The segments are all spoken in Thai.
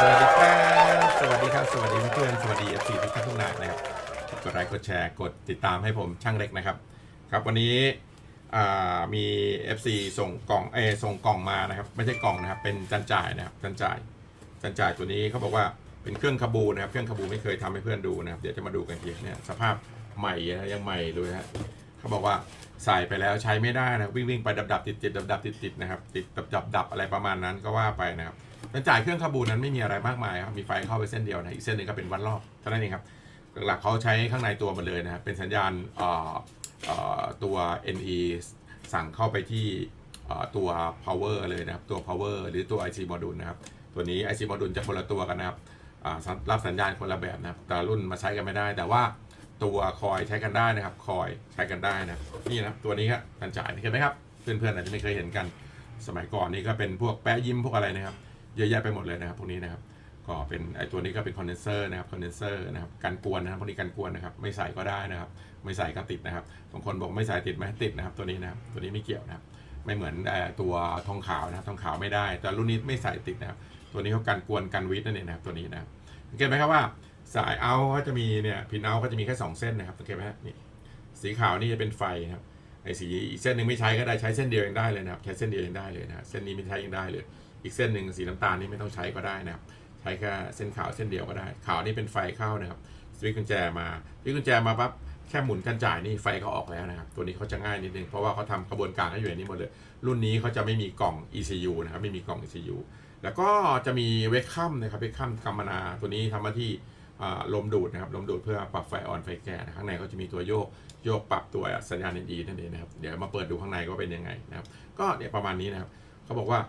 สวัสดีครับ สวัสดีครับ สวัสดีเพื่อนสวัสดีเอฟซีทุกท่านทุกนายนะครับ กดไลค์ กดแชร์ กดติดตามให้ผมช่างเล็กนะครับ ครับวันนี้มี FC ส่งกล่องเอส่งกล่องมานะครับ ไม่ใช่กล่องนะครับ เป็นจันจ่ายนะครับจันจ่ายจันจ่ายตัวนี้เขาบอกว่าเป็นเครื่องคาบูนะครับ เครื่องคาบูไม่เคยทำให้เพื่อนดูนะครับ เดี๋ยวจะมาดูกันทีเนี่ยสภาพใหม่นะยังใหม่เลยฮะเขาบอกว่าใส่ไปแล้วใช้ไม่ได้นะวิ่งวิ่งไปดับดับติดติดดับดับติดติดนะครับ ติดดับดับดับอะไรประมาณนั้นก็ว่าไปนะครับ จันจ่ายเครื่องคาบูนั้นไม่มีอะไรมากมายครับ มีไฟเข้าไปเส้นเดียวนะ อีกเส้นหนึ่งก็เป็นวัดรอบเท่านั้นเองครับ หลักๆเขาใช้ข้างในตัวมันเลยนะครับ เป็นสัญญาณตัว NE สั่งเข้าไปที่ตัว power เลยนะครับ ตัว power หรือตัว IC module นะครับ ตัวนี้ IC module จะคนละตัวกันนะครับรับสัญญาณคนละแบบนะครับ แต่รุ่นมาใช้กันไม่ได้ แต่ว่าตัวคอยใช้กันได้นะครับ คอยใช้กันได้นะนี่นะตัวนี้ครับการจ่ายเห็นไหมครับ เพื่อนๆอาจจะไม่เคยเห็นกัน สมัยก่อนนี่ก็เป็นพวกแปะยิ้มพวกอะไรนะครับ เยอะแยะไปหมดเลยนะครับพวกนี้นะครับก็เป็นไอตัวนี้ก็เป็นคอนเดนเซอร์นะครับคอนเดนเซอร์นะครับกันกวนนะครับพวกนี้กันกวนนะครับไม่ใส่ก็ได้นะครับ ไม่ใส่ก็ติดนะครับบางคนบอกไม่ใส่ติดไหมติดนะครับ ตัวนี้นะครับตัวนี้ไม่เกี่ยวนะครับ ไม่เหมือนเอ่อตัวทองขาวนะครับทองขาวไม่ได้ แต่รุ่นนี้ไม่ใส่ติดนะครับ ตัวนี้เขากันกวนกันวิทนั่นเองนะครับตัวนี้นะครับสังเกตไหมครับว่าสายเอาก็จะมีเนี่ยพินเอาก็จะมีแค่สองเส้นนะครับสังเกตไหมฮะนี่สีขาวนี่จะเป็นไฟนะครับไอ้สีอีกเส้นหนึ่งไม่ใช้ก็ได้ใช้เส้นเดียวยังได้เลยนะครับใช้เส้นเดียวยังได้เลยนะเส้นนี้ไม่ใช้ยังได้เลย อีกเส้นหนึ่งสีน้ำตาลนี่ไม่ต้องใช้ก็ได้นะครับ ใช้แค่เส้นขาวเส้นเดียวก็ได้ ขาวนี่เป็นไฟเข้านะครับสวิตช์กุญแจมาสวิตช์กุญแจมาปั๊บแค่หมุนกันจ่ายนี่ไฟเขาออกแล้วนะครับ ตัวนี้เขาจะง่ายนิดนึง เพราะว่าเขาทำกระบวนการให้อยู่ในนี้หมดเลย รุ่นนี้เขาจะไม่มีกล่อง ECU นะครับ ไม่มีกล่อง ECU แล้วก็จะมีเวกคัมนะครับเวกคัมกัมมนาตัวนี้ทำหน้าที่ลมดูดนะครับลมดูดเพื่อปรับไฟออนไฟแก่นะข้างในเขาจะมีตัวโยกโยกปรับตัวสัญญาณ NE นั่นเองนะครับเดี๋ยวมาเปิดดูข้างในก็เป็นยังไงนะครับ ก็เนี่ยประมาณนี้นะครับเขาบอกว่า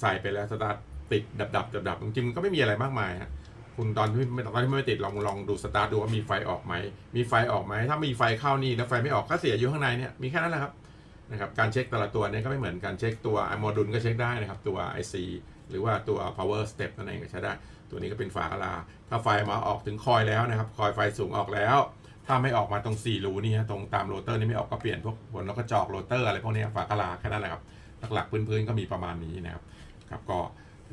ใส่ไปแล้วสตาร์ทติดดับดับดับดับจริงๆมันก็ไม่มีอะไรมากมายฮะคุณตอนที่ไม่ตอนที่ไม่ติดลองลองดูสตาร์ทดูว่ามีไฟออกไหมมีไฟออกไหมถ้ามีไฟเข้านี่แล้วไฟไม่ออกก็เสียอยู่ข้างในเนี่ยมีแค่นั้นแหละครับนะครับการเช็คแต่ละตัวเนี่ยก็ไม่เหมือนกันเช็คตัวโมดูลก็เช็คได้นะครับตัว IC หรือว่าตัว power step นั่นเองก็ใช้ได้ ตัวนี้ก็เป็นฝากะลา ถ้าไฟมาออกถึงคอยแล้วนะครับ คอยไฟสูงออกแล้ว ถ้าไม่ออกมาตรง4รูนี่ฮะตรงตามโรเตอร์นี่ไม่ออกก็เปลี่ยนพวกบนแล้วก็จอกโรเตอร์อะไรพวกนี้ฝากะลาแค่นั้นแหละครับ หลักๆพื้นๆก็มีประมาณนี้นะครับครับก็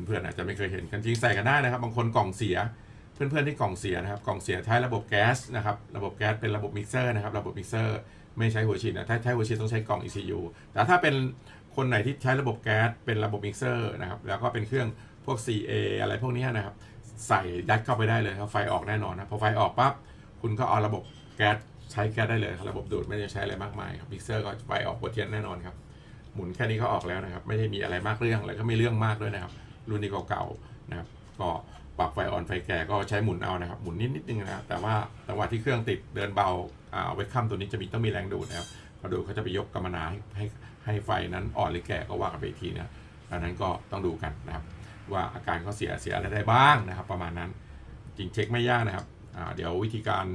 เพื่อนๆอาจจะไม่เคยเห็นกันจริงใส่กันได้นะครับบางคนกล่องเสียเพื่อนๆที่กล่องเสียนะครับกล่องเสียใช้ระบบแก๊สนะครับระบบแก๊สเป็นระบบมิกเซอร์นะครับระบบมิกเซอร์ไม่ใช้หัวฉีดนะถ้าใช้หัวฉีดต้องใช้กล่อง ECU แต่ถ้าเป็นคนไหนที่ใช้ระบบแก๊สเป็นระบบมิกเซอร์นะครับแล้วก็เป็นเครื่องพวก CA อะไรพวกนี้นะครับใส่ยัดเข้าไปได้เลยครับไฟออกแน่นอนนะพอไฟออกปั๊บคุณก็เอาระบบแก๊สใช้แก๊สได้เลยครับระบบดูดไม่ได้ใช้อะไรมากมายครับมิกเซอร์ก็ไฟออกหัวเทียนแน่นอนครับ หมุนแค่นี้ก็ออกแล้วนะครับ ไม่ได้มีอะไรมากเรื่องแล้วก็ไม่เรื่องมากด้วยนะครับ รุ่นนี้เก่าๆนะครับ ก็ปรับไฟอ่อนไฟแก่ก็ใช้หมุนเอานะครับ หมุนนิดนิดนึงนะครับแต่ว่าจังหวะที่เครื่องติดเดินเบาอ่าเวคัมตัวนี้จะมีต้องมีแรงดูดนะครับพอดูดเขาจะไปยกกำมะนาให้ให้ให้ไฟนั้นอ่อนหรือแก่ก็ว่ากันไปอีกทีนะดังนั้นก็ต้องดูกันนะครับ ว่าอาการเขาเสียเสียอะไรได้บ้างนะครับ ประมาณนั้นจริงเช็คไม่ยากนะครับเดี๋ยววิธีการ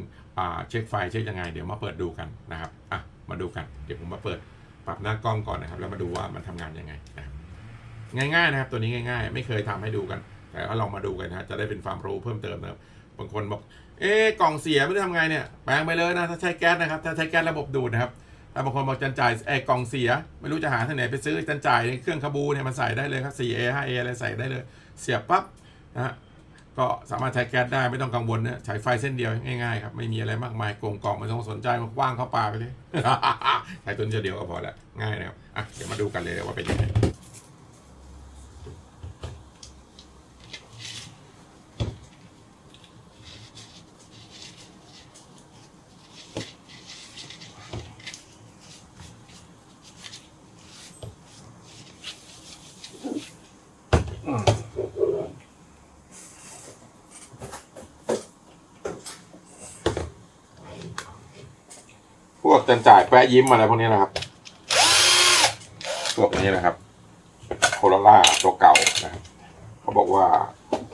เช็คไฟเช็คยังไง เดี๋ยวมาเปิดดูกันนะครับอะมาดูกัน เดี๋ยวผมมาเปิด ปรับหน้ากล้องก่อนนะครับ แล้วมาดูว่ามันทำงานยังไงนะง่ายๆนะครับ ตัวนี้ง่าย ๆ ไม่เคยทำให้ดูกัน แต่ก็ลองมาดูกันนะจะได้เป็นความรู้เพิ่มเติมนะครับบางคนบอก เอ๊กล่องเสียไม่ได้ทำไงเนี่ยแปลงไปเลยนะถ้าใช้แก๊สนะครับ ถ้าใช้แก๊สระบบดูดนะครับถ้าบางคนบอกจันจ่ายไอ้กล่องเสีย ไม่รู้จะหาที่ไหนไปซื้อจันจ่ายในเครื่องคาบูเนี่ยมันใส่ได้เลยครับ 4A 5A อะไรใส่ได้เลย เสียบปั๊บนะฮะ ก็สามารถใช้แก๊สได้ไม่ต้องกังวลนะใช้ไฟเส้นเดียวง่ายๆครับไม่มีอะไรมากมายกล่องกล่องไม่ต้องสนใจมันว่างเข้าปลาไปเลยใช้ตัวเดียวก็พอละง่ายนะครับอะเดี๋ยวมาดูกันเลยว่าเป็นยังไง จันจ่ายแปะยิ้มอะไรพวกนี้นะครับพวกนี้นะครับ โคโรล่าตัวเก่านะครับเขาบอกว่า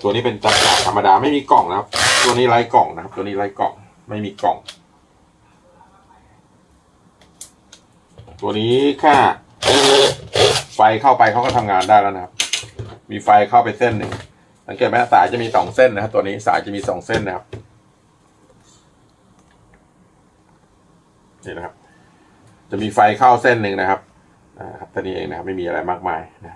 ตัวนี้เป็นจันจ่ายธรรมดาไม่มีกล่องนะครับ ตัวนี้ไร้กล่องนะครับ ตัวนี้ไร้กล่องไม่มีกล่อง ตัวนี้ค่าไฟเข้าไปเขาก็ทำงานได้แล้วนะครับ มีไฟเข้าไปเส้นหนึ่งสังเกตไหมสายจะมีสองเส้นนะครับ ตัวนี้สายจะมีสองเส้นนะครับ นี่นะครับ จะมีไฟเข้าเส้นหนึ่งนะครับอ่าครับตัวนี้เองนะครับไม่มีอะไรมากมายนะ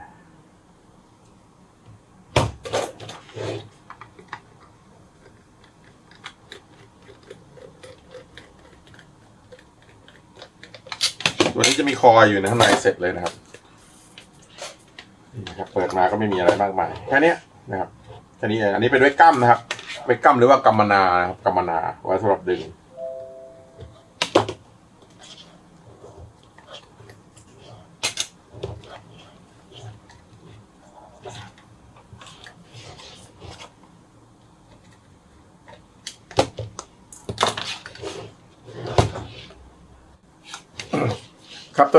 ตัวนี้จะมีคอยอยู่ในข้างในเสร็จเลยนะครับนะครับ เปิดมาก็ไม่มีอะไรมากมายแค่นี้นะครับแค่นี้เองอันนี้เป็นไว้กั้มนะครับไว้กั้มหรือว่ากำมะนานะครับกำมะนาไว้สำหรับดึง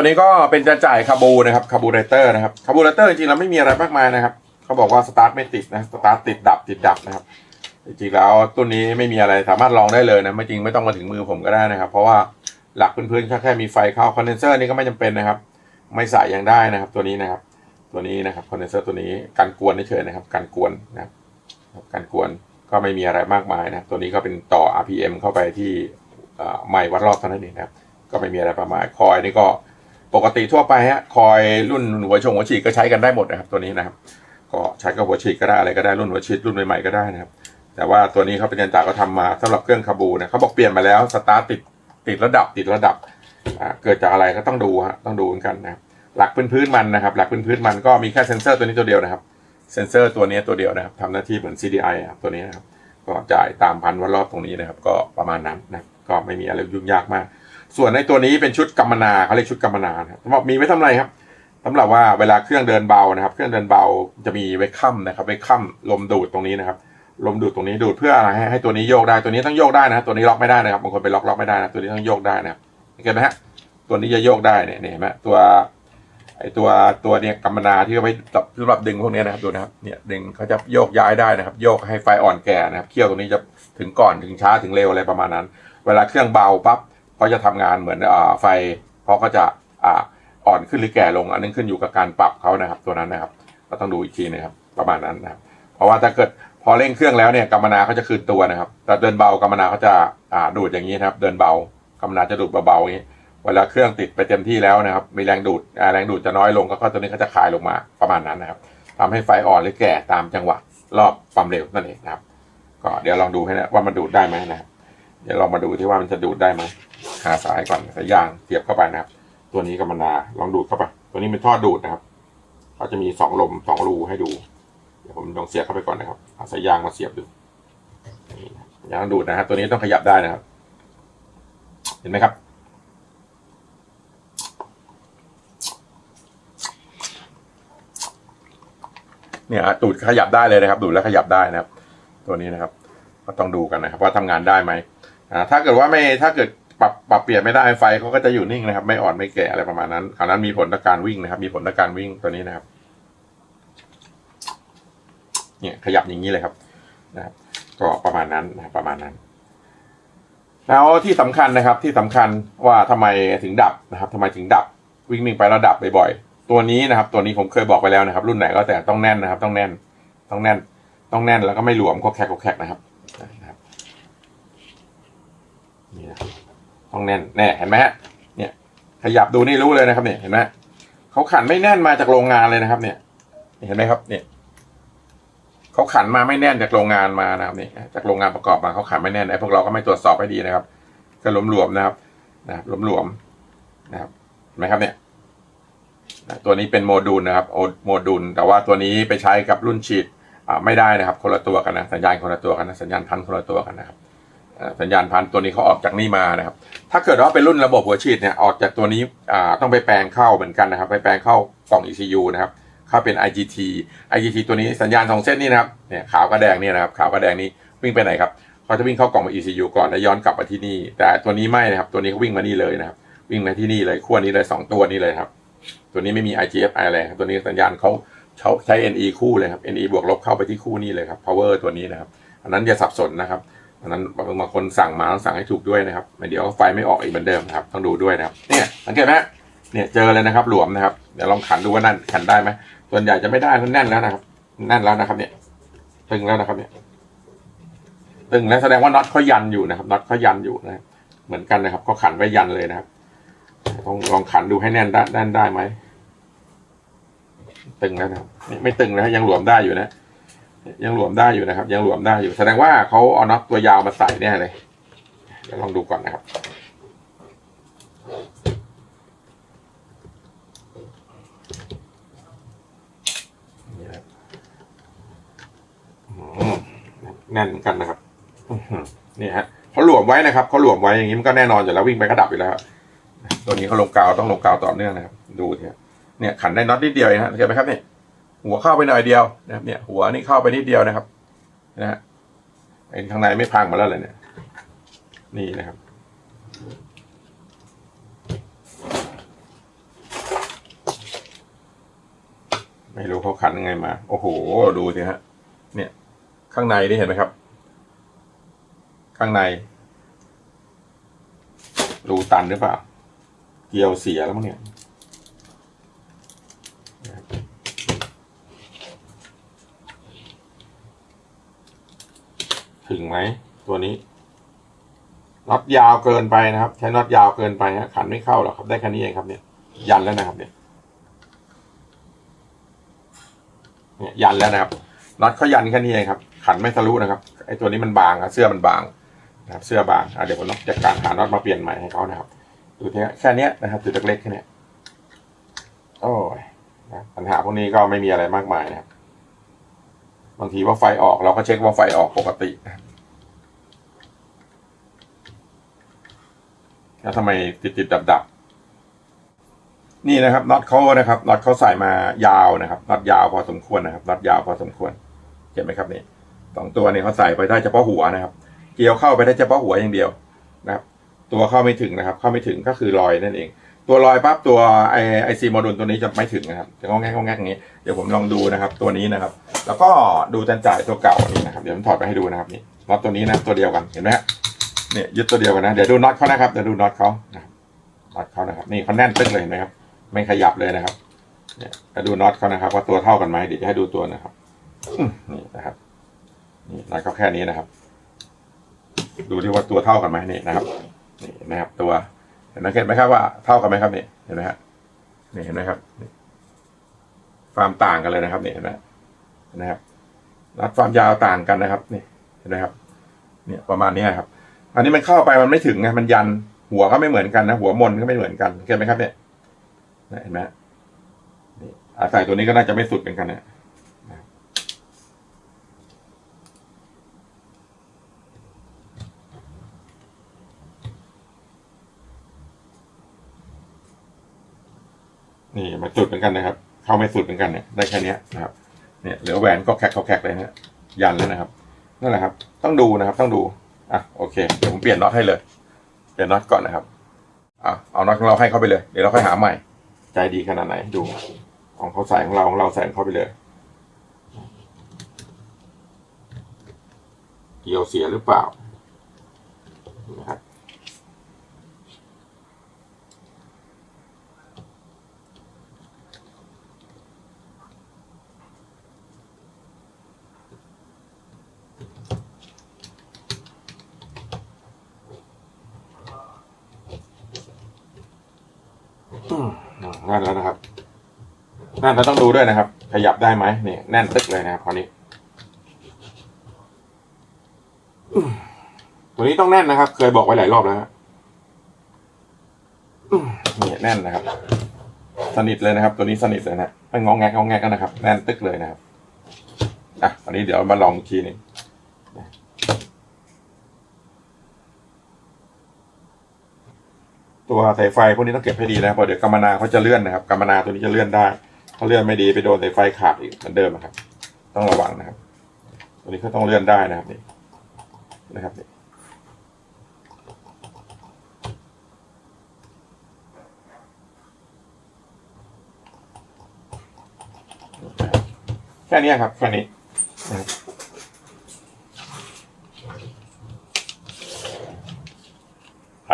นี้ก็เป็นจะจ่ายคาบูนะครับคาบูเรเตอร์นะครับคาบูเรเตอร์จริงๆแล้วไม่มีอะไรมากมายนะครับเขาบอกว่าสตาร์ทไม่ติดนะสตาร์ทติดดับติดดับนะครับจริงๆแล้วตัวนี้ไม่มีอะไรสามารถลองได้เลยนะไม่จริงไม่ต้องมาถึงมือผมก็ได้นะครับ เพราะว่าหลักพื้นๆแค่แค่มีไฟเข้าคอนเดนเซอร์นี่ก็ไม่จำเป็นนะครับ ไม่ใส่ยังได้นะครับ ตัวนี้นะครับ ตัวนี้นะครับคอนเดนเซอร์ตัวนี้กันกวนเฉยๆนะครับกันกวนนะครับกันกวนก็ไม่มีอะไรมากมายนะครับตัวนี้ก็เป็นต่อ RPM เข้าไปที่ไมค์วัดรอบเท่านั้นเองนะครับก็ไม่มีอะไรประมาณคอยนี่ก็ ปกติทั่วไปฮะคอยรุ่นหัวชงหัวฉีดก็ใช้กันได้หมดนะครับ ตัวนี้นะครับ ก็ใช้กับหัวฉีดก็ได้อะไรก็ได้รุ่นหัวฉีดรุ่นใหม่ๆก็ได้นะครับ แต่ว่าตัวนี้เขาเป็นยันจาก็ทำมาสำหรับเครื่องคาบูนะเขาบอกเปลี่ยนมาแล้วสตาร์ทติดติดระดับติดระดับอ่าเกิดจากอะไรก็ต้องดูฮะต้องดูกันนะครับหลักพื้นๆมันนะครับ หลักพื้นๆมันก็มีแค่เซนเซอร์ตัวนี้ตัวเดียวนะครับ เซนเซอร์ตัวนี้ตัวเดียวนะครับทำหน้าที่เหมือน CDI ครับตัวนี้นะครับก็จ่ายตามพันวัตต์รอบตรงนี้นะครับ ก็ประมาณนั้นนะก็ไม่มีอะไรยุ่งยากมาก ส่วนในตัวนี้เป็นชุดกำมนาเขาเรียกชุดกำมนาครับสำหรับมีไว้ทำอะไรครับสำหรับว่าเวลาเครื่องเดินเบานะครับ เครื่องเดินเบาจะมีไว้ค่ำนะครับไว้ค่ำลมดูดตรงนี้นะครับ ลมดูดตรงนี้ดูดเพื่ออะไรให้ตัวนี้โยกได้ตัวนี้ต้องโยกได้นะตัวนี้ล็อกไม่ได้นะครับบางคนไปล็อกล็อกไม่ได้นะตัวนี้ต้องโยกได้นะครับเห็นไหมฮะตัวนี้จะโยกได้เนี่ยเนี่ยเห็นไหมตัวไอตัวตัวเนี่ยกำมนาที่เอาไว้สำหรับดึงพวกนี้นะครับดูนะครับเนี่ยดึงเขาจะโยกย้ายได้นะครับ โยกให้ไฟอ่อนแก่นะครับเคี่ยวตรงนี้จะถึงก่อนถึงช้าถึงเร็วอะไรประมาณนั้น เวลาเครื่องเบาปั๊บ ก็จะทำงานเหมือนอไฟเพราะก็จะอ่อนขึ้นหรือแก่ลง อันนี้ขึ้นอยู่กับการปรับเขานะครับ ตัวนั้นนะครับ ก็ต้องดูอีกทีนะครับ ประมาณนั้นนะครับ เพราะว่าถ้าเกิดพอเร่งเครื่องแล้วเนี่ยกัมมนาเขาจะคืนตัวนะครับ แต่เดินเบากัมมนาเขาจะอ่าดูดอย่างนี้นะครับ เดินเบากัมมนาจะดูดเบาๆอย่างนี้เวลาเครื่องติดไปเต็มที่แล้วนะครับ มีแรงดูดแรงดูดจะน้อยลง ก็ตัวนี้เขาจะคลายลงมาประมาณนั้นนะครับทำให้ไฟอ่อนหรือแก่ตามจังหวะรอบความเร็วนั่นเองนะครับ ก็เดี๋ยวลองดูให้นะว่ามันดูดได้ไหมนะครับ เดี๋ยวลองมาดูที่ว่ามันจะดูดได้ไหม หาสายก่อนสายยางเสียบเข้าไปนะครับ ตัวนี้กัมมนาลองดูดเข้าไป ตัวนี้เป็นท่อดูดนะครับเขาจะมีสองลมสองรูให้ดู เดี๋ยวผมลองเสียบเข้าไปก่อนนะครับเอาสายยางมาเสียบดูยางดูดนะครับตัวนี้ต้องขยับได้นะครับ เห็นไหมครับ เนี่ยดูดขยับได้เลยนะครับ ดูดแล้วขยับได้นะครับ ตัวนี้นะครับ ก็ต้องดูกันนะครับ ว่าทำงานได้ไหมอ่าถ้าเกิดว่าไม่ถ้าเกิด ปรับปรับเปลี่ยนไม่ได้ไฟเขาก็จะอยู่นิ่งนะครับ ไม่อ่อนไม่แก่อะไรประมาณนั้นคราวนั้นมีผลต่อการวิ่งนะครับ มีผลต่อการวิ่งตัวนี้นะครับ เนี่ยขยับอย่างนี้เลยครับ นะครับ ก็ประมาณนั้นนะรประมาณนั้น แล้วที่สำคัญนะครับ ที่สำคัญว่าทำไมถึงดับนะครับทำไมถึงดับ วิ่งวิ่งไปแล้วดับบ่อยๆตัวนี้นะครับ ตัวนี้ผมเคยบอกไปแล้วนะครับ รุ่นไหนก็แต่ต้องแน่นนะครับ ต้องแน่น ต้องแน่น ต้องแน่นแล้วก็ไม่หลวมก็แคกก็แคกนะครับนะครับนี่นะครับ ต้องแน่นแน่เห็นไหมฮะเนี่ยขยับดูนี่รู้เลยนะครับเนี่ยเห็นไหมเขาขันไม่แน่นมาจากโรงงานเลยนะครับ เนี่ยเห็นไหมครับเนี่ยเขาขันมาไม่แน่นจากโรงงานมานะครับเนี่ยจากโรงงานประกอบมาเขาขันไม่แน่นไอ้พวกเราก็ไม่ตรวจสอบให้ดีนะครับก็หลวมๆนะครับนะครับหลวมๆนะครับเห็นไหมครับเนี่ยตัวนี้เป็นโมดูลนะครับโอโมดูล แต่ว่าตัวนี้ไปใช้กับรุ่นฉีดไม่ได้นะครับ คนละตัวกันนะสัญญาณคนละตัวกันนะสัญญาณพันคนละตัวกันนะครับ สัญญาณพันตัวนี้เขาออกจากนี่มานะครับ ถ้าเกิดว่าเป็นรุ่นระบบหัวฉีดเนี่ยออกจากตัวนี้ต้องไปแปลงเข้าเหมือนกันนะครับ ไปแปลงเข้ากล่อง ECU นะครับ เข้าเป็น IGT IGT ตัวนี้สัญญาณสองเส้นนี่นะครับเนี่ยขาวกับแดงนี่นะครับขาวกับแดงนี้วิ่งไปไหนครับเขาจะวิ่งเข้ากล่อง ECU ก่อนแล้วย้อนกลับมาที่นี่ แต่ตัวนี้ไม่นะครับ ตัวนี้เขาวิ่งมานี่เลยนะครับ วิ่งมาที่นี่เลยขั้วนี้เลยสองตัวนี้เลยครับ ตัวนี้ไม่มี IGFI อะไรครับตัวนี้สัญญาณเขาเขาใช้ NE คู่เลยครับ NE บวกลบเข้าไปที่คู่นี้เลยครับ power ตัวนี้นะครับ อันนั้นอย่าสับสนนะครับันนั้นบางคนสั่งมาต้องสั่งให้ถูกด้วยนะครับไม่เดี๋ยวไฟไม่ออกอีกเหมือนเดิมนะครับต้องดูด้วยนะครับเนี่ยสังเกตไหมเนี่ยเจอเลยนะครับหลวมนะครับเดี๋ยวลองขันดูว่านั่นขันได้ไหมส่วนใหญ่จะไม่ได้เพราะแน่นแล้วนะครับแน่นแล้วนะครับ เนี่ย ตึงแล้วนะครับ เนี่ย ตึงแล้วแสดงว่าน็อตเขายันอยู่นะครับน็อตเขายันอยู่นะครับเหมือนกันนะครับเขาขันไว้ยันเลยนะครับต้องลองขันดูให้แน่นได้แน่นได้ไหมตึงแล้วนะครับไม่ไม่ตึงนะยังหลวมได้อยู่นะ ยังหลวมได้อยู่นะครับ ยังหลวมได้อยู่ แสดงว่าเขาเอาน็อตตัวยาวมาใส่เนี่ยเลยเดี๋ยวลองดูก่อนนะครับนี่นะครับอืมแน่นเหมือนกันนะครับนี่ฮะเขาหลวมไว้นะครับเขาหลวมไว้อย่างนี้มันก็แน่นอนอยู่แล้ววิ่งไปก็ดับอยู่แล้วตัวนี้เขาลงกาวต้องลงกาวต่อเนื่องนะครับ ดูเนี่ยเนี่ยขันได้น็อตนิดเดียวเองฮะเห็นไหมครับเนี่ย หัวเข้าไปหน่อยเดียวนะครับเนี่ย หัวนี่เข้าไปนิดเดียวนะครับนะฮะไอ้ข้างในไม่พังมาแล้วเลยเนี่ย นี่นะครับไม่รู้เขาขันยังไงมา โอ้โห ดูสิฮะ เนี่ย ข้างในนี่เห็นไหมครับ ข้างใน รูตันหรือเปล่า เกลียวเสียแล้วมั้งเนี่ย ถึงไหมตัวนี้น็อตยาวเกินไปนะครับ ใช้น็อตยาวเกินไปฮะขันไม่เข้าหรอกครับ ได้แค่นี้เองครับเนี่ย ยันแล้วนะครับ เนี่ยเนี่ยยันแล้วนะครับน็อตเขายันแค่นี้เองครับ ขันไม่ทะลุนะครับไอ้ตัวนี้มันบางอะเสื้อมันบางนะครับ เสื้อบางอะเดี๋ยวผมต้องจัดการหาน็อตมาเปลี่ยนใหม่ให้เขานะครับดูทีแค่นี้นะครับจุดเล็กๆแค่นี้โอ้ยนะปัญหาพวกนี้ก็ไม่มีอะไรมากมายนะครับ บางทีว่าไฟออกเราก็เช็คว่าไฟออกปกติ แล้วทำไมติดติดดับดับนี่นะครับน็อตเขานะครับน็อตเขาใส่มายาวนะครับน็อตยาวพอสมควรนะครับน็อตยาวพอสมควรเห็นไหมครับนี่สองตัวนี่เขาใส่ไปได้เฉพาะหัวนะครับ เกี่ยวเข้าไปได้เฉพาะหัวอย่างเดียวนะครับ ตัวเข้าไม่ถึงนะครับ เข้าไม่ถึงก็คือรอยนั่นเอง ตัวรอยปั๊บตัวไอไอซีโมดูลตัวนี้จะไม่ถึงนะครับจะงอแงกงอแงอย่างนี้เดี๋ยวผมลองดูนะครับตัวนี้นะครับ แล้วก็ดูจันจ่ายตัวเก่านี่นะครับเดี๋ยวผมถอดไปให้ดูนะครับนี่น็อตตัวนี้นะตัวเดียวกันเห็นไหมฮะเนี่ยยึดตัวเดียวกันนะเดี๋ยวดูน็อตเขานะครับเดี๋ยวดูน็อตเขานะครับน็อตเขานะครับนี่เขาแน่นตึ้งเลยเห็นไหมครับไม่ขยับเลยนะครับเนี่ยวดูน็อตเขานะครับ ว่าตัวเท่ากันไหมเดี๋ยวจะให้ดูตัวนะครับนี่นะครับนี่น็อตเขาแค่นี้นะครับ ดูที่ว่าตัวเท่ากันไหมนี่นะครับนี่นะครับตัว ห็นไหมเห็นไหมครับว่าเท่ากันไหมครับเนี่ยเห็นไหมฮะนี่เห็นไหมครับความต่างกันเลยนะครับเนี่ยเห็นไหมนไหมครับรัดความยาวต่างกันนะครับนี่เห็นไหมครับ เนี่ยประมาณนี้ครับ อันนี้มันเข้าไปมันไม่ถึงไงมันยันหัวก็ไม่เหมือนกันนะหัวมนก็ไม่เหมือนกันเห็นไหมครับเนี่ยเห็นไหมนี่อาศัยตัวนี้ก็น่าจะไม่สุดเหมือนกันเนี่ย นี่มันสุดเหมือนกันนะครับ เข้าไม่สุดเหมือนกันเนี่ยได้แค่นี้นะครับ เนี่ยเหลือแหวนก็แคกก็แคกเลยนะยันแล้วนะครับนั่นแหละครับ ต้องดูนะครับต้องดูอะโอเคเดี๋ยวผมเปลี่ยนน็อตให้เลย เปลี่ยนน็อตก่อนนะครับอะเอาน็อตของเราให้เข้าไปเลยเดี๋ยวเราค่อยหาใหม่ ใจดีขนาดไหนดู ของเขาใส่ของเราของเราใส่เขาไปเลยเกี่ยวเสียหรือเปล่านะครับ น่นแล้วนะครับแน่นแล้วต้องดูด้วยนะครับ ขยับได้ไหมนี่แน่นตึกเลยนะครับคราวนี้ตัวนี้ต้องแน่นนะครับ เคยบอกไว้หลายรอบแล้วฮะอืมนี่แน่นนะครับ สนิทเลยนะครับ ตัวนี้สนิทเลยนะไม่งองแงกงองแงกกันนะครับ แน่นตึกเลยนะครับอะวันนี้เดี๋ยวมาลองอีกทีหนึง ตัวสายไฟพวกนี้ต้องเก็บให้ดีนะครับเพราะเดี๋ยวกำมนาเขาจะเลื่อนนะครับกำมนาตัวนี้จะเลื่อนได้ถ้าเลื่อนไม่ดีไปโดนสายไฟขาดอีกเหมือนเดิมนะครับ ต้องระวังนะครับ ตัวนี้เขาต้องเลื่อนได้นะครับนี่นะครับนี่แค่นี้ครับแค่นี้นะครับ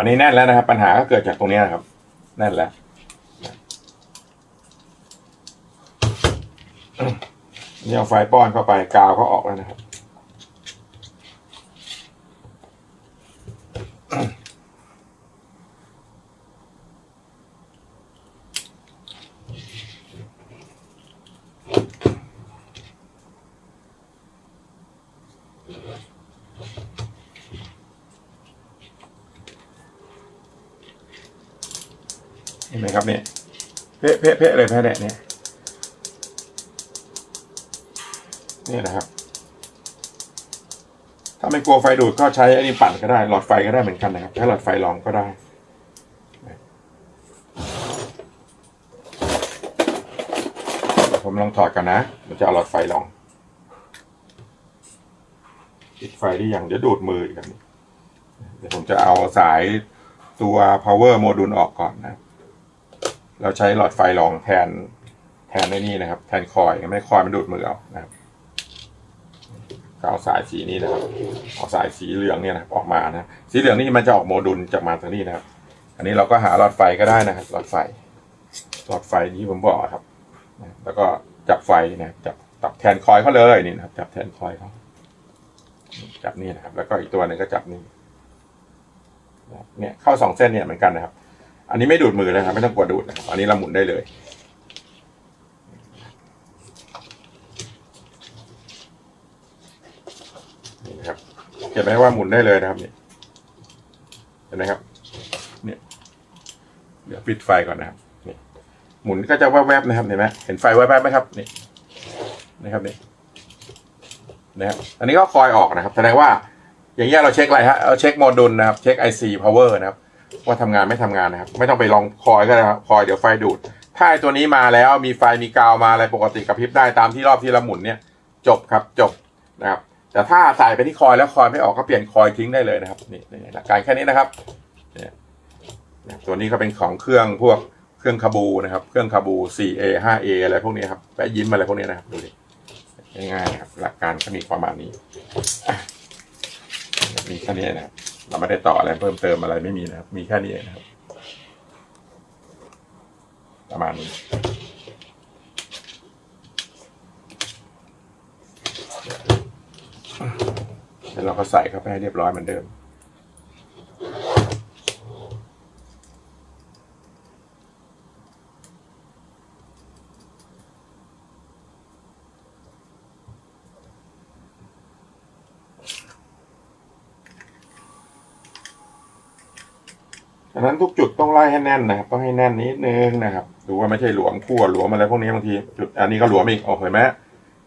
อันนี้แน่นแล้วนะครับ ปัญหาก็เกิดจากตรงนี้นะครับ แน่นแล้ว นี่เอาไฟป้อนเข้าไปกาวเขาออกแล้วนะครับ เห็นไหมครับเนี่ย เพะเพะเพะเลยแพ้เนี่ยเนี่ยนี่นะครับ ถ้าไม่กลัวไฟดูดก็ใช้อ้นี่ปั่นก็ได้ หลอดไฟก็ได้เหมือนกันนะครับใช้หลอดไฟรองก็ได้ผมลองถอดกันนะ มันจะเอาหลอดไฟลองปิดไฟได้ยังเดี๋ยวดูดมืออีกอัน เดี๋ยวผมจะเอาสายตัว power module ออกก่อนนะ เราใช้หลอดไฟรองแทนแทนในนี่นะครับ แทนคอยไม่ให้คอยมันดูดมือเอานะครับเอาสายสีนี้นะครับเอาสายสีเหลืองเนี่ยนะครับออกมานะสีเหลืองนี่มันจะออกโมดูลจากมาทางนี้นะครับ อันนี้เราก็หาหลอดไฟก็ได้นะครับหลอดไฟ หลอดไฟที่ผมบอกครับ แล้วก็จับไฟนะจับจับแทนคอยเขาเลยนี่นะครับจับแทนคอยเขาจับนี่นะครับ แล้วก็อีกตัวหนึ่งก็จับนี่เนี่ยเข้าสองเส้นเนี่ยเหมือนกันนะครับ อันนี้ไม่ดูดมือเลยครับ ไม่ต้องกลัวดูดนะครับอันนี้เราหมุนได้เลยนี่นะครับเห็นไหมว่าหมุนได้เลยนะครับนี่เห็นไหมครับเนี่ยเดี๋ยวปิดไฟก่อนนะครับนี่หมุนก็จะแวบๆนะครับเห็นไหมเห็นไฟแวบๆไหมครับนี่นะครับนี่นะครับอันนี้ก็คอยออกนะครับ แสดงว่าอย่างเงี้ยเราเช็คอะไรฮะเราเช็คโมดูลนะครับ เช็ค IC power นะครับ ว่าทำงานไม่ทำงานนะครับ ไม่ต้องไปลองคอยก็ได้ครับคอยเดี๋ยวไฟดูด ถ้าไอตัวนี้มาแล้วมีไฟมีกาวมาอะไรปกติกระพริบได้ตามที่รอบที่เราหมุนเนี่ย จบครับจบนะครับ แต่ถ้าใส่ไปที่คอยแล้วคอยไม่ออกก็เปลี่ยนคอยทิ้งได้เลยนะครับนี่หลักการแค่นี้นะครับเนี่ยเนี่ยตัวนี้ก็เป็นของเครื่องพวกเครื่องคาบูนะครับ เครื่องคาบู 4A 5A อะไรพวกนี้ครับแปะยิ้มอะไรพวกนี้นะครับดูดิง่ายๆครับหลักการก็มีประมาณนี้มีแค่นี้นะครับ เราไม่ได้ต่ออะไรเพิ่มเติมอะไรไม่มีนะครับ มีแค่นี้นะครับ ประมาณนี้แล้วเราก็ใส่เข้าไปให้เรียบร้อยเหมือนเดิม ทุกจุดต้องไล่ให้แน่นนะครับ ต้องให้แน่นนิดนึงนะครับ ดูว่าไม่ใช่หลวมขั้วหลวมอะไรพวกนี้บางทีจุดอันนี้ก็หลวมอีกโอ้เห็นไหม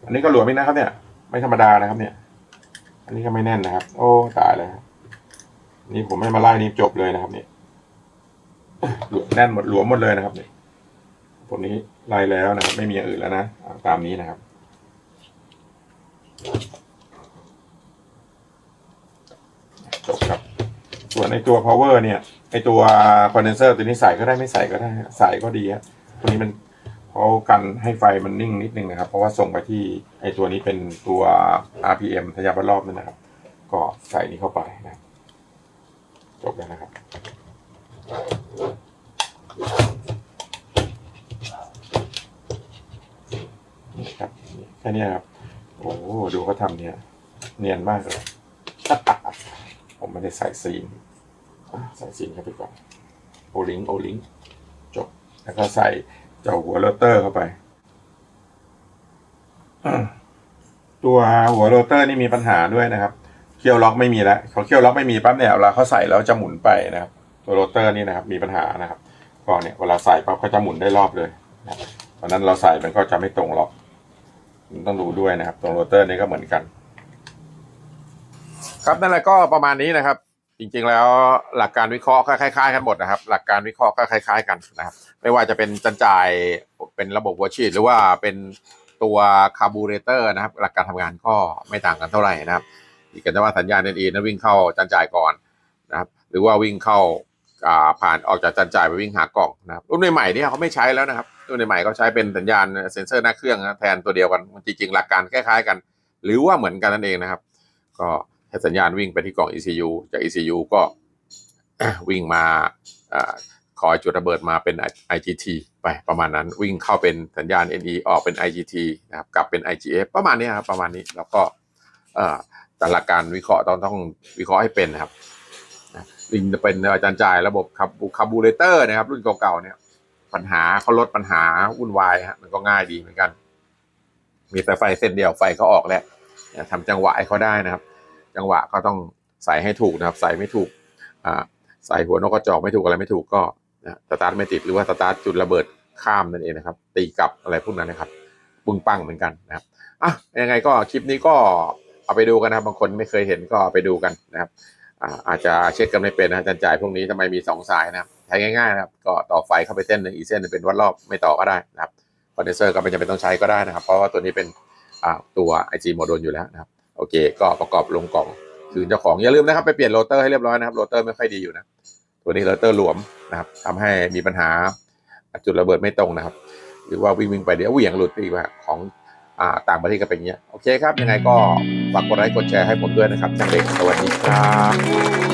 อันนี้ก็หลวมอีกนะครับ เนี่ย ไม่ธรรมดานะครับ เนี่ย อันนี้ก็ไม่แน่นนะครับ โอ้ตายแล้วครับนี่ผมให้มาไล่นี่จบเลยนะครับเนี่ยหลวมแน่นหมดหลวมหมดเลยนะครับเนี่ยพวกนี้ไล่แล้วนะครับ ไม่มีอย่างอื่นแล้วนะตามนี้นะครับ จบครับ ส่วนในตัว power เนี่ยไอตัว condenser ตัวนี้ใส่ก็ได้ไม่ใส่ก็ได้ใส่ก็ดีครับตัวนี้มันเขากันให้ไฟมันนิ่งนิดนึงนะครับ เพราะว่าส่งไปที่ไอตัวนี้เป็นตัว RPM ทยาบรอบนั่นนะครับ ก็ใส่นี้เข้าไปนะจบแล้วนะครับนี่ครับแค่นี้ครับ โอ้โหดูเขาทำเนี่ย เนียนมากเลย ผมไม่ได้ใส่ซีน ใส่ซีนเข้าไปก่อนโอลิงโอลิงจบ แล้วก็ใส่เจ้าหัวโรเตอร์เข้าไป ตัวหัวโรเตอร์นี่มีปัญหาด้วยนะครับ เคี่ยวล็อกไม่มีแล้วเขาเคี่ยวล็อกไม่มีปั๊บเนี่ยเวลาเขาใส่แล้วจะหมุนไปนะครับ ตัวโรเตอร์นี่นะครับ มีปัญหานะครับก็เนี่ยเวลาใส่ปั๊บเขาจะหมุนได้รอบเลยเพราะฉะนั้นเราใส่มันก็จะไม่ตรงล็อกมันต้องดูด้วยนะครับ ตรงโรเตอร์นี่ก็เหมือนกัน ครับนั่นแหละก็ประมาณนี้นะครับ จริงๆแล้วหลักการวิเคราะห์ก็คล้ายๆกันหมดนะครับ หลักการวิเคราะห์ก็คล้าย ๆ กันนะครับ ไม่ว่าจะเป็นจันจ่ายเป็นระบบวัวชีดหรือว่าเป็นตัวคาร์บูเรเตอร์นะครับ หลักการทำงานก็ไม่ต่างกันเท่าไหร่นะครับอีกกันว่าสัญญาณเอ็นนั้นวิ่งเข้าจันจ่ายก่อนนะครับ หรือว่าวิ่งเข้าผ่านออกจากจันจ่ายไปวิ่งหากล่องนะครับรุ่นใหม่ๆเนี่ยเขาไม่ใช้แล้วนะครับรุ่นใหม่เขาใช้เป็นสัญญาณเซ็นเซอร์หน้าเครื่องนะแทนตัวเดียวกันจริงๆหลักการคล้ายๆกัน หรือว่าเหมือนกันนั่นเองนะครับ ก็ ให้สัญญาณวิ่งไปที่กล่อง ECU จาก ECU ก็วิ่งมาอคอยจุดระเบิดมาเป็น IGT ไปประมาณนั้นวิ่งเข้าเป็นสัญญาณ NE ออกเป็น IGT นะครับกลับเป็น IGF ประมาณนี้ครับประมาณนี้แล้วก็แต่หลักการวิเคราะห์ต้องต้องวิเคราะห์ให้เป็นนะครับนะลิงจะเป็นอาจารย์จ่ายระบบคาบูคาบูเรเตอร์นะครับ รุ่นเก่าๆเนี่ย ปัญหาเขาลดปัญหาวุ่นวายฮะมันก็ง่ายดีเหมือนกัน มีแต่ไฟเส้นเดียวไฟก็ออกแล้วทำจังหวะให้เขาได้นะครับ จังหวะก็ต้องใส่ให้ถูกนะครับใส่ไม่ถูกอ่าใส่หัวนกกระจอกไม่ถูกอะไรไม่ถูกก็นะสตาร์ทไม่ติดหรือว่าสตาร์ทจุดระเบิดข้ามนั่นเองนะครับ ตีกลับอะไรพวกนั้นนะครับปึ้งปังเหมือนกันนะครับอะยังไงก็คลิปนี้ก็เอาไปดูกันนะครับบางคนไม่เคยเห็นก็เอาไปดูกันนะครับอ่าอาจจะเช็คกันไม่เป็นนะอาจารย์จ่ายพวกนี้ทำไมมีสองสายนะครับใช้ง่ายๆนะครับก็ต่อไฟเข้าไปเส้นหนึ่งอีกเส้นนึงเป็นวัดรอบไม่ต่อก็ได้นะครับคอนเดนเซอร์ก็ไม่จำเป็นต้องใช้ก็ได้นะครับ เพราะว่าตัวนี้เป็นอ่าตัว IG โมดูลอยู่แล้วนะครับ โอเค ก็ประกอบลงกล่องคืนเจ้าของอย่าลืมนะครับไปเปลี่ยนโรเตอร์ให้เรียบร้อยนะครับโรเตอร์ไม่ค่อยดีอยู่นะตัวนี้โรเตอร์หลวมนะครับทำให้มีปัญหาจุดระเบิดไม่ตรงนะครับ หรือว่าวิ่งวิ่งไปเดี๋ยวเหวี่ยงหลุดไปอีกว่าของอ่าต่างประเทศก็เป็นอย่างเงี้ยโอเคครับ ยังไงก็ฝากกดไลค์กดแชร์ให้ผมด้วยนะครับจังเด็กสวัสดีครับ